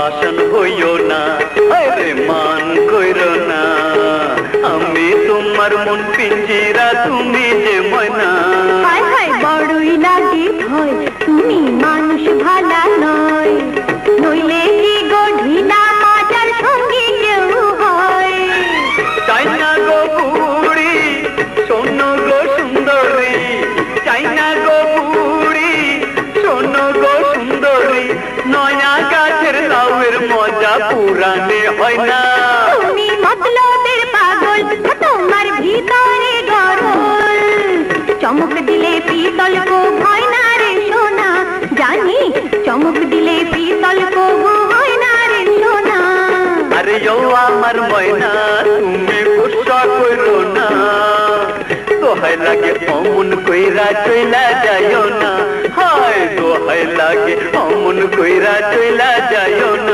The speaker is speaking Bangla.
আসন হইও না। আরে মান কইরো না। আমি তোমার মন পিঞ্জিরা, তুমি যে ময়না। বড়ই লাগে হয় তুমি মানুষ ভালা নয়। লাউয়ের মজা পুরানে হয় না। তুমি মতলবের পাগল তোমার ভিতরে গরল চমক দিলে পিতল কো ভয় না রে সোনা জানি চমক দিলে পিতল কো ভয় না রে সোনা। আরে ও আমার ময়না তুমি গুসা করো না। দোহাই লাগে অমন কইরা চইলা যাইও না। হায় দোহাই লাগে অমন কইরা চইলা যাইও না।